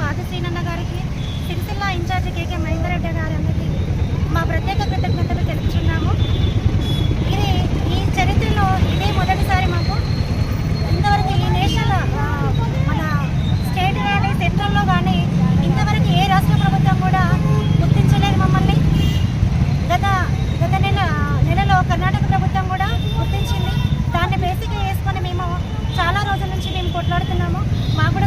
పాత శ్రీనన్న గారికి సిరిసిల్ల ఇన్ఛార్జి కేకే మహేందర్ గారి గారికి మా ప్రత్యేక కృతజ్ఞతలు తెలుపుతున్నాము ఇది ఈ చరిత్రలో ఇదే మొదటిసారి మాకు. ఇంతవరకు ఈ నేషనల్ మన స్టేట్ కానీ సెంట్రల్లో కానీ ఇంతవరకు ఏ రాష్ట్ర ప్రభుత్వం కూడా గుర్తించలేదు మమ్మల్ని. గత గత నెల నెలలో కర్ణాటక ప్రభుత్వం కూడా గుర్తించింది. దాన్ని బేసిక్గా వేసుకొని మేము చాలా రోజుల నుంచి మేము కొట్లాడుతున్నాము. మాకు